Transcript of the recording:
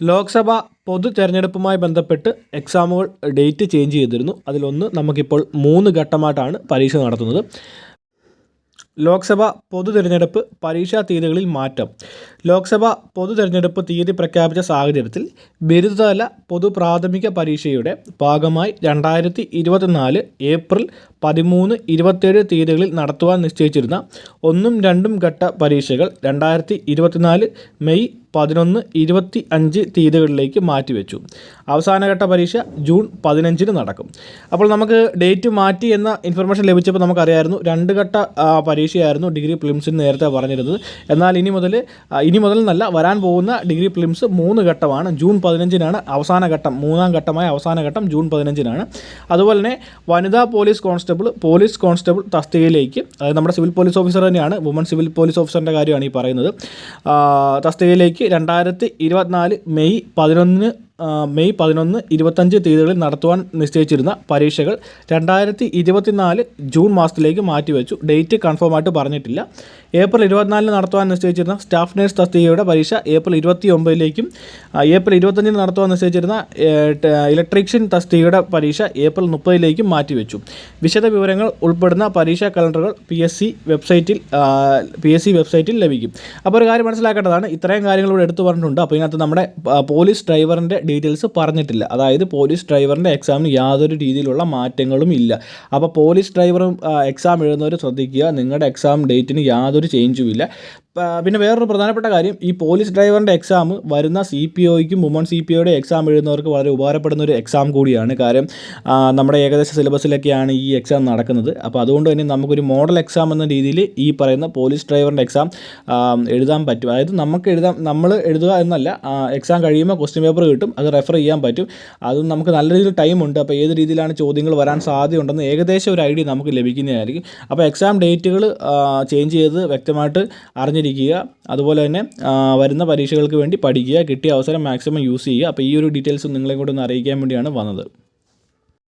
ലോക്സഭ പൊതു തെരഞ്ഞെടുപ്പുമായി ബന്ധപ്പെട്ട് എക്സാമുകൾ ഡേറ്റ് ചേഞ്ച് ചെയ്തിരുന്നു. അതിലൊന്ന് നമുക്കിപ്പോൾ മൂന്ന് ഘട്ടമായിട്ടാണ് പരീക്ഷ നടത്തുന്നത്. ലോക്സഭ പൊതു തിരഞ്ഞെടുപ്പ് പരീക്ഷാ തീയതികളിൽ മാറ്റം. ലോക്സഭ പൊതു തിരഞ്ഞെടുപ്പ് തീയതി പ്രഖ്യാപിച്ച സാഹചര്യത്തിൽ ബിരുദതല പൊതു പ്രാഥമിക പരീക്ഷയുടെ ഭാഗമായി രണ്ടായിരത്തി ഇരുപത്തിനാല് ഏപ്രിൽ പതിമൂന്ന് ഇരുപത്തേഴ് തീയതികളിൽ നടത്തുവാൻ നിശ്ചയിച്ചിരുന്ന ഒന്നും രണ്ടും ഘട്ട പരീക്ഷകൾ രണ്ടായിരത്തി മെയ് പതിനൊന്ന് ഇരുപത്തി അഞ്ച് തീയതികളിലേക്ക് മാറ്റിവെച്ചു. അവസാനഘട്ട പരീക്ഷ ജൂൺ പതിനഞ്ചിന് നടക്കും. അപ്പോൾ നമുക്ക് ഡേറ്റ് മാറ്റി എന്ന ഇൻഫർമേഷൻ ലഭിച്ചപ്പോൾ നമുക്കറിയായിരുന്നു രണ്ട് ഘട്ട പരീക്ഷയായിരുന്നു ഡിഗ്രി പ്ലിംസിന് നേരത്തെ പറഞ്ഞിരുന്നത്. എന്നാൽ ഇനി മുതൽ ഇനി മുതൽ നല്ല വരാൻ പോകുന്ന ഡിഗ്രി പ്ലിംസ് മൂന്ന് ഘട്ടമാണ്. ജൂൺ പതിനഞ്ചിനാണ് അവസാന ഘട്ടം മൂന്നാം ഘട്ടമായ അവസാന ഘട്ടം ജൂൺ പതിനഞ്ചിനാണ്. അതുപോലെ തന്നെ വനിതാ പോലീസ് കോൺസ്റ്റബിൾ പോലീസ് കോൺസ്റ്റബിൾ തസ്തികയിലേക്ക് അതായത് നമ്മുടെ സിവിൽ പോലീസ് ഓഫീസർ തന്നെയാണ് വുമൺ സിവിൽ പോലീസ് ഓഫീസറിന്റെ കാര്യമാണ് ഈ പറയുന്നത്. തസ്തികയിലേക്ക് രണ്ടായിരത്തി ഇരുപത്തിനാല് മെയ് പതിനൊന്നിന് മെയ് പതിനൊന്ന് ഇരുപത്തഞ്ച് തീയതികളിൽ നടത്തുവാൻ നിശ്ചയിച്ചിരുന്ന പരീക്ഷകൾ രണ്ടായിരത്തി ഇരുപത്തിനാല് ജൂൺ മാസത്തിലേക്ക് മാറ്റിവെച്ചു. ഡേറ്റ് കൺഫേം ആയിട്ട് പറഞ്ഞിട്ടില്ല. ഏപ്രിൽ ഇരുപത്തിനാലിന് നടത്തുവാൻ നിശ്ചയിച്ചിരുന്ന സ്റ്റാഫ് നേഴ്സ് തസ്തികയുടെ പരീക്ഷ ഏപ്രിൽ ഇരുപത്തി ഒമ്പതിലേക്കും ഏപ്രിൽ ഇരുപത്തഞ്ചിന് നടത്തുവാൻ നിശ്ചയിച്ചിരുന്ന ഇലക്ട്രീഷ്യൻ തസ്തികയുടെ പരീക്ഷ ഏപ്രിൽ മുപ്പതിലേക്കും മാറ്റിവെച്ചു. വിശദ വിവരങ്ങൾ ഉൾപ്പെടുന്ന പരീക്ഷാ കലണ്ടറുകൾ പി എസ് സി വെബ്സൈറ്റിൽ പി എസ് സി വെബ്സൈറ്റിൽ ലഭിക്കും. അപ്പോൾ ഒരു കാര്യം മനസ്സിലാക്കേണ്ടതാണ്. ഇത്രയും കാര്യങ്ങൾ ഇവിടെ എടുത്തു പറഞ്ഞിട്ടുണ്ട്. അപ്പോൾ ഇതിനകത്ത് നമ്മുടെ പോലീസ് ഡ്രൈവറിന്റെ ഡീറ്റെയിൽസ് പറഞ്ഞിട്ടില്ല. അതായത് പോലീസ് ഡ്രൈവറിന്റെ എക്സാമിന് യാതൊരു രീതിയിലുള്ള മാറ്റങ്ങളും ഇല്ല. അപ്പോൾ പോലീസ് ഡ്രൈവറും എക്സാം എഴുതുന്നവർ ശ്രദ്ധിക്കുക. നിങ്ങളുടെ എക്സാം ഡേറ്റിന് യാതൊരു ചേഞ്ചും ഇല്ല. പിന്നെ വേറൊരു പ്രധാനപ്പെട്ട കാര്യം ഈ പോലീസ് ഡ്രൈവറിന്റെ എക്സാം വരുന്ന സി പി ഒയ്ക്കും വുമൺ സി പി ഒയുടെ എക്സാം എഴുതുന്നവർക്ക് വളരെ ഉപകാരപ്പെടുന്ന ഒരു എക്സാം കൂടിയാണ്. കാര്യം നമ്മുടെ ഏകദേശ സിലബസിലൊക്കെയാണ് ഈ എക്സാം നടക്കുന്നത്. അപ്പോൾ അതുകൊണ്ട് തന്നെ നമുക്കൊരു മോഡൽ എക്സാം എന്ന രീതിയിൽ ഈ പറയുന്ന പോലീസ് ഡ്രൈവറിന്റെ എക്സാം എഴുതാൻ പറ്റും. അതായത് നമുക്ക് എഴുതാം നമ്മൾ എഴുതുക എന്നല്ല എക്സാം കഴിയുമ്പോൾ ക്വസ്റ്റ്യൻ പേപ്പർ കിട്ടും അത് റെഫർ ചെയ്യാൻ പറ്റും. അതും നമുക്ക് നല്ല രീതിയിൽ ടൈം ഉണ്ട്. അപ്പോൾ ഏത് രീതിയിലാണ് ചോദ്യങ്ങൾ വരാൻ സാധ്യതയുണ്ടെന്ന് ഏകദേശം ഒരു ഐഡിയ നമുക്ക് ലഭിക്കുന്നതായിരിക്കും. അപ്പോൾ എക്സാം ഡേറ്റുകൾ ചേഞ്ച് ചെയ്ത് വ്യക്തമായിട്ട് അറിഞ്ഞിരിക്കുക അതുപോലെ തന്നെ വരുന്ന പരീക്ഷകൾക്ക് വേണ്ടി പഠിക്കുക കിട്ടിയ അവസരം മാക്സിമം യൂസ് ചെയ്യുക. അപ്പോൾ ഈ ഒരു ഡീറ്റെയിൽസ് നിങ്ങളെ കൂടെ ഒന്ന് അറിയിക്കാൻ വേണ്ടിയാണ് വന്നത്.